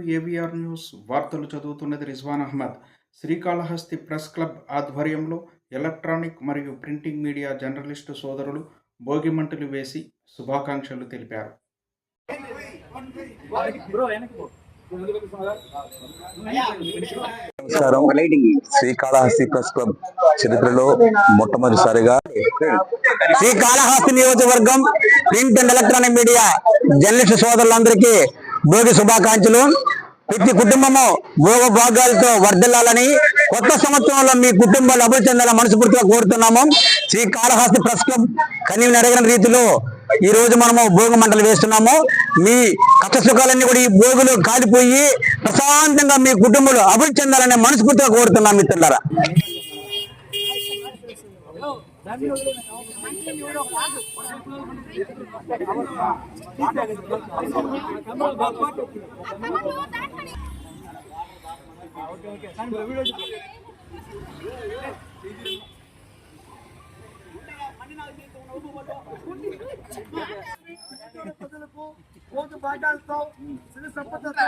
To ABR news వార్తలు చదువుతున్నది Rizwan Ahmed. Srikalahasti press club ఆధ్వర్యంలో ఎలక్ట్రానిక్ మరియు ప్రింటింగ్ మీడియా జర్నలిస్టు సోదరులు భోగిమంటలు వేసి శుభాకాంక్షలు తెలిపారు. నమస్కారం. శ్రీకాళహస్తి ప్రెస్ క్లబ్ చరిత్రలో మొట్టమొదటిసారిగా శ్రీకాళహస్తి నియోజకవర్గం print and electronic media journalist సోదరులందరికీ భోగి శుభాకాంక్షలు. ప్రతి కుటుంబము భోగ భాగాలతో వర్ధిల్లాలని కొత్త సంవత్సరంలో మీ కుటుంబాలు అభివృద్ధి చెందాలని మనస్ఫూర్తిగా కోరుతున్నాము. శ్రీకాళహస్తి ప్రెస్ క్లబ్ కనీవి అడగిన రీతిలో ఈ రోజు మనము భోగి మంటలు వేస్తున్నాము. మీ కష్ట సుఖాలన్నీ కూడా ఈ భోగులు కాలిపోయి ప్రశాంతంగా మీ కుటుంబాలు అభివృద్ధి చెందాలని మనస్ఫూర్తిగా కోరుతున్నాం మిత్రులారా. ప్రజలకు కోటి భాగాలతో సిరి సంపదతో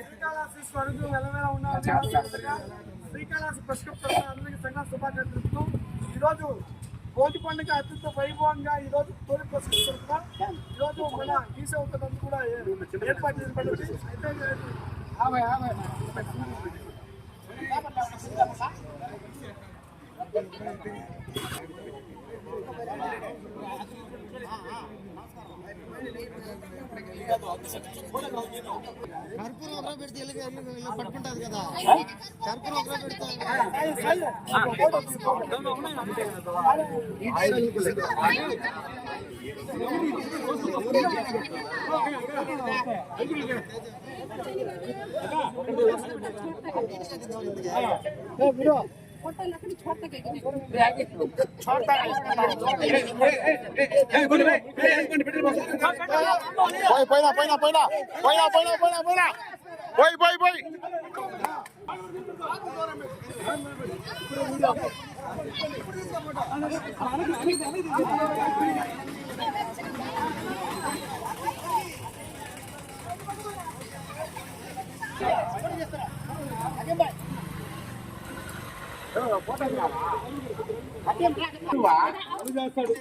శ్రీకాళహస్తి స్వరూపం వెలవేలా ఉన్నారు శ్రీకాళహస్తి ప్రశ్న అందరికీ సంఘ శుభాకాంక్షలు ఈరోజు కోటి పండుగ అత్యంత వైభవంగా ఈ రోజు తోలి ప్రశ్నిస్తున్నాం ఈ రోజు మన ఈసవుతున్నందుకు కూడా ఏర్పాటు చేయబడింది అయితే ఆమె ఆమె కర్పూరం ఒకరో పెడితే ఇల్లు ఇల్లు ఇల్లు పట్టుకుంటుంది కదా కర్పూరం ఒకరో పెడితే पहिला पहिला पहिला पहिला पहिला पहिला पहिला भइ भइ చేస్తాడు.